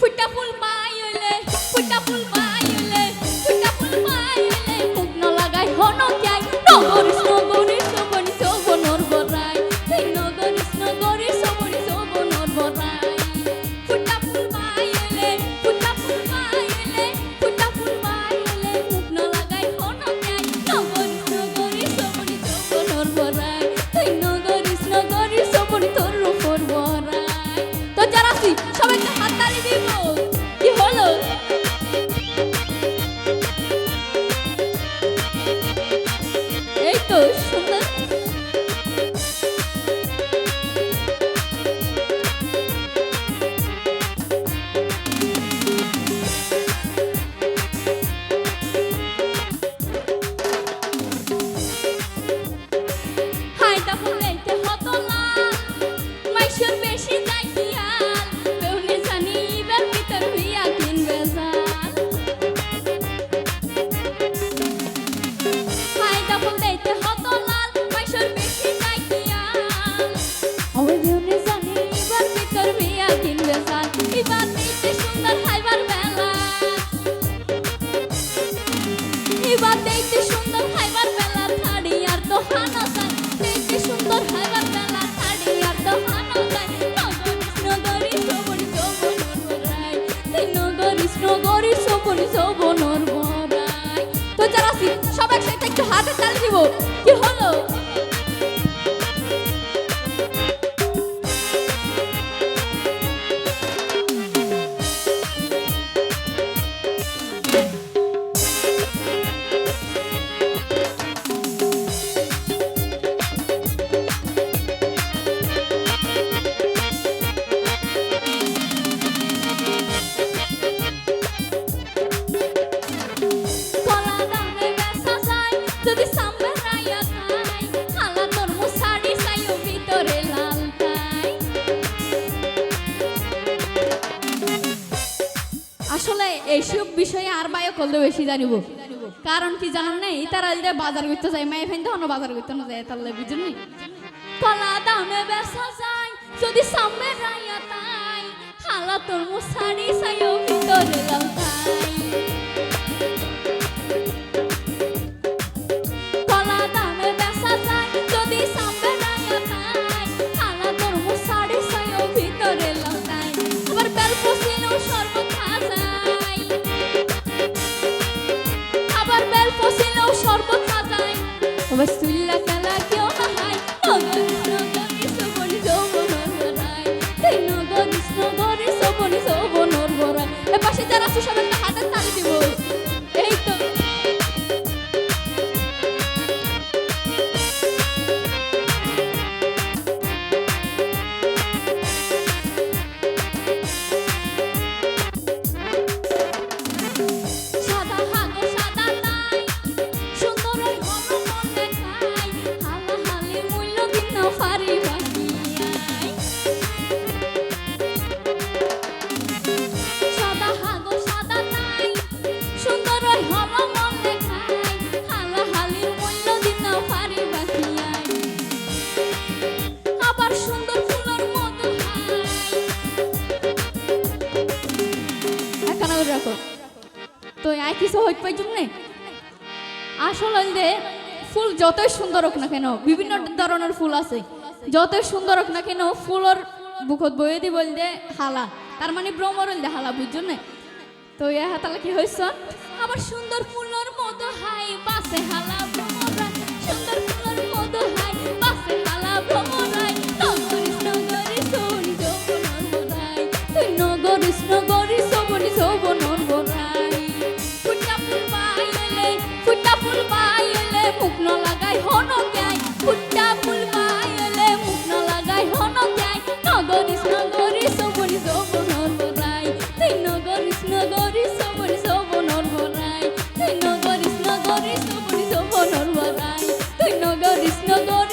ফুটা ফুল পাইলে ফুটা ফুল পাইলে দেখতে সুন্দর খাইবার বেলা সুন্দর খাইবার বেলা থাড়ি আর তো হানো যায়। নগরি তো যারা আছি সব একসাথে একটু হাতে তালি দিব। কি হলো? আসলে এইসব বিষয়ে আর বায়ো করলে বেশি জানিব। কারণ কি জানান নাই? তারা যদি বাজার করতে যায়, মায়ে ফেন তখন বাজার করতে না যায় তাহলে বুঝুন নি কলা দামে বেসা যায়, যদি সামনে যাইয়া তাই হালা তোর মুসারি সাইও ভিতরে লাল Thomas Studio. এখানে রাখো। তো আই কিছু হইতে পাইছুম আসল যে ফুল যতই সুন্দর হোক না কেন, বিভিন্ন ধরনের ফুল আছে। যতই সুন্দর হোক না কেন, ফুলর বুকত বয়ে দি বল যে হালা। তার মানে ব্রহ্মর হালা, বুঝছ না? তো ইয়া হাতালা কি হয়েছ আবার সুন্দর ফুল no, no.